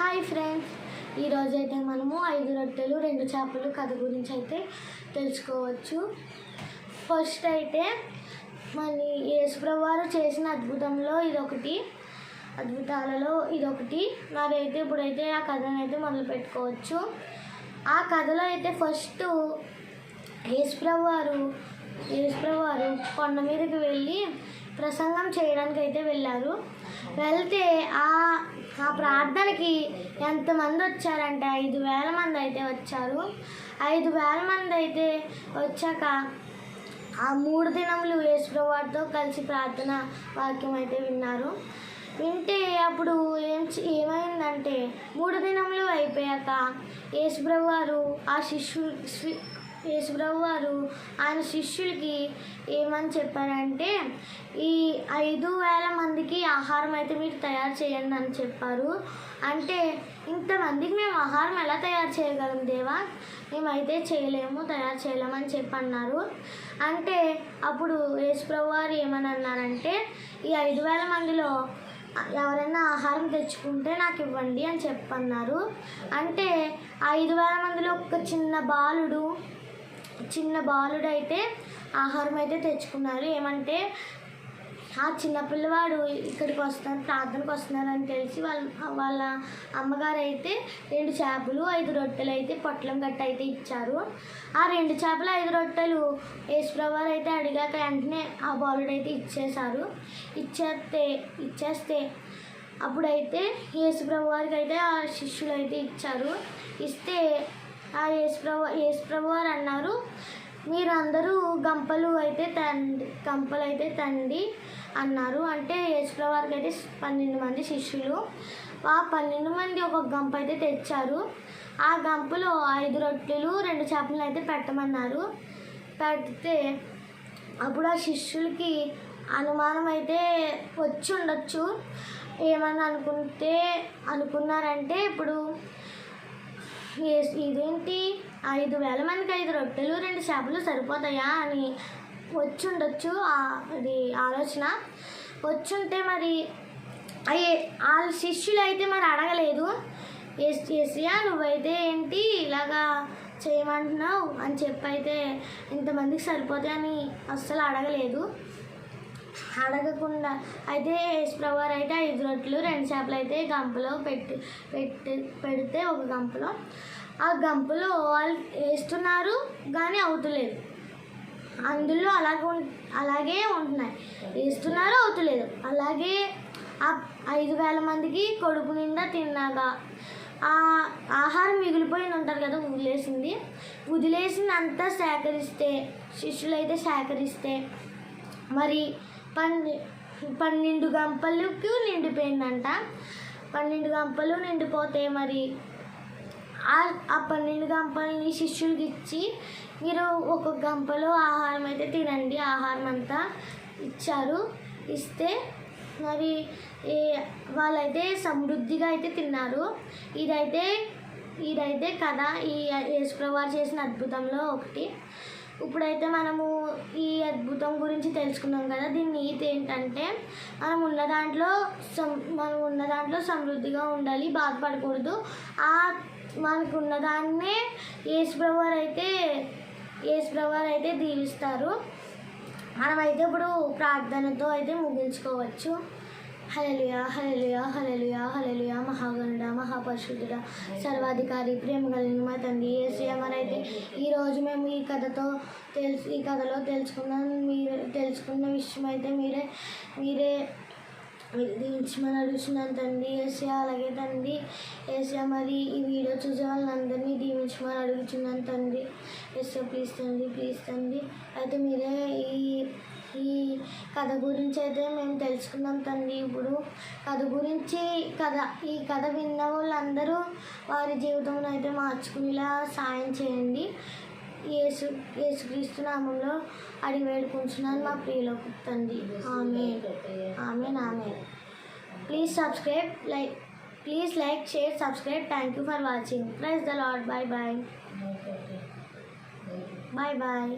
Hi friends. ఈరోజు అయితే మనము ఐదు రొట్టెలు రెండు చేపలు కథ గురించి అయితే తెలుసుకోవచ్చు. ఫస్ట్ అయితే మళ్ళీ యేసుప్రవారు చేసిన అద్భుతంలో ఇదొకటి అద్భుతాలలో ఇదొకటి. మరైతే ఇప్పుడైతే ఆ కథను అయితే మొదలు పెట్టుకోవచ్చు. ఆ కథలో అయితే ఫస్ట్ యేసుప్రవారు యేసుప్రవారు కొండ మీదకి వెళ్ళి ప్రసంగం చేయడానికి అయితే వెళ్ళారు. వెళ్తే ఆ ఆ ప్రార్థనకి ఎంతమంది వచ్చారంటే? ఐదు వేల మంది అయితే వచ్చారు. ఐదు వేల మంది అయితే వచ్చాక ఆ మూడు దినములు యేసుప్రభువారితో కలిసి ప్రార్థన వాక్యం అయితే విన్నారు. వింటే అప్పుడు ఏం ఏమైందంటే మూడు దినములు అయిపోయాక యేసుప్రభు వారు ఆ శిష్యు యేసుప్రభు వారు ఆయన శిష్యులకి ఏమని చెప్పారంటే ఈ ఐదు వేల మందికి ఆహారం అయితే మీరు తయారు చేయండి అని చెప్పారు. అంటే ఇంతమందికి మేము ఆహారం ఎలా తయారు చేయగలం దేవా? మేమైతే చేయలేము తయారు చేయలేమని చెప్పి అన్నారు అంటే అప్పుడు యేసుప్రభు వారు ఏమని అన్నారంటే ఈ ఐదు వేల మందిలో ఎవరైనా ఆహారం తెచ్చుకుంటే నాకు ఇవ్వండి అని చెప్పన్నారు. అంటే ఐదు వేల మందిలో ఒక చిన్న బాలుడు చిన్న బాలుడు అయితే ఆహారం అయితే తెచ్చుకున్నారు. ఏమంటే ఆ చిన్న పిల్లవాడు ఇక్కడికి వస్తున్నారు ప్రార్థనకు వస్తున్నారని తెలిసి వాళ్ళ వాళ్ళ అమ్మగారు అయితే రెండు చేపలు ఐదు రొట్టెలు అయితే పొట్లం గట్ట అయితే ఇచ్చారు. ఆ రెండు చేపలు ఐదు రొట్టెలు యేసుప్రభారు అయితే అడిగాక వెంటనే ఆ బాలుడు అయితే ఇచ్చేశారు. ఇచ్చేస్తే ఇచ్చేస్తే అప్పుడైతే యేసుప్రభు వారికి అయితే ఆ శిష్యులు అయితే ఇచ్చారు. ఇస్తే ఆ యేసుప్రభు యేసుప్రభు వారు అన్నారు మీరు అందరూ గంపలు అయితే తండి గంపలు అయితే తండి అన్నారు. అంటే యేసుప్రభు అయితే పన్నెండు మంది శిష్యులు. ఆ పన్నెండు మంది ఒక గంప అయితే తెచ్చారు. ఆ గంపలో ఐదు రొట్టెలు రెండు చేపలు అయితే పెట్టమన్నారు. పెడితే అప్పుడు ఆ శిష్యులకి అనుమానం అయితే వచ్చి ఉండొచ్చు. ఏమని అనుకుంటే అనుకున్నారంటే ఇప్పుడు ఇదేంటి? ఐదు వేల మందికి ఐదు రొట్టెలు రెండు చేపలు సరిపోతాయా అని వచ్చుండొచ్చు. అది ఆలోచన. వచ్చుంటే మరి వాళ్ళ శిష్యులు అయితే మరి అడగలేదు. ఎస్ ఎస్యా నువ్వైతే ఏంటి ఇలాగా చేయమంటున్నావు అని చెప్పి అయితే ఇంతమందికి సరిపోతాయని అస్సలు అడగలేదు. అడగకుండా అయితే యేసుప్రభువారు అయితే ఐదు రొట్టెలు రెండు చేపలు అయితే గంపలో పెట్టి పెట్టి పెడితే ఒక గంపలో. ఆ గంపలో వాళ్ళు వేస్తున్నారు కానీ అవుతలేదు. అందులో అలాగే ఉం- అలాగే ఉంటున్నాయి. వేస్తున్నారు అవుతలేదు. అలాగే ఆ ఐదు వేల మందికి కొడుకు నిండా తిన్నాగా ఆ ఆహారం మిగిలిపోయి ఉంటారు కదా వదిలేసింది. వదిలేసినంత అంతా సేకరిస్తే శిష్యులైతే సేకరిస్తే మరి పన్నె పన్నెండు గంపలకు నిండిపోయిందంట. పన్నెండు గంపలు నిండిపోతే మరి ఆ ఆ పన్నెండు గంపల్ని శిష్యులకి ఇచ్చి మీరు ఒక్కొక్క గంపలో ఆహారం అయితే తినండి. ఆహారం అంతా ఇచ్చారు. ఇస్తే మరి ఏ వాళ్ళైతే సమృద్ధిగా అయితే తిన్నారు. ఇదైతే ఇదైతే కథ ఈ యేసుప్రభు చేసిన అద్భుతంలో ఒకటి. ఇప్పుడైతే మనము ఈ అద్భుతం గురించి తెలుసుకున్నాం కదా దీని నీతి ఏంటంటే మనం ఉన్న దాంట్లో సం మనం ఉన్న దాంట్లో సమృద్ధిగా ఉండాలి బాధపడకూడదు. ఆ మనకు ఉన్నదాన్నే యేసుప్రభు అయితే యేసుప్రభు అయితే దీవిస్తారు. మనమైతే ఇప్పుడు ప్రార్థనతో అయితే ముగించుకోవచ్చు. హలలుయా హలలుయా హలలుయా హలలుయా మహాగణుడ మహాపరిశుద్ధుడ సర్వాధికారి ప్రేమ కలిగిన మా తండ్రి ఏసయ్య మరైతే ఈరోజు మేము ఈ కథతో తెలుసు ఈ కథలో తెలుసుకున్న మీరు తెలుసుకున్న విషయం అయితే మీరే మీరే దీవించమని అడుగుతున్నాను తండ్రి ఏసయ్య అలాగే తండ్రి ఏసీ మరి ఈ వీడియో చూసే వాళ్ళందరినీ దీవించమని అడుగుతున్నాను తండ్రి. ఏసయ్య ప్లీజ్ తండ్రి ప్లీజ్ తండ్రి. అయితే మీరే ఈ ఈ కథ గురించి అయితే మేము తెలుసుకున్నాం తండ్రి. ఇప్పుడు కథ గురించి కథ ఈ కథ విన్న వాళ్ళందరూ వారి జీవితంలో అయితే మార్చుకునేలా సాయం చేయండి. యేసు యేసుక్రీస్తు నామంలో అడిగి వేడుకుంటున్నాను మా ప్రియులకు తండ్రి. ఆమె ఆమె నామె please subscribe like please like share subscribe. Thank you for watching. Praise the Lord bye bye bye bye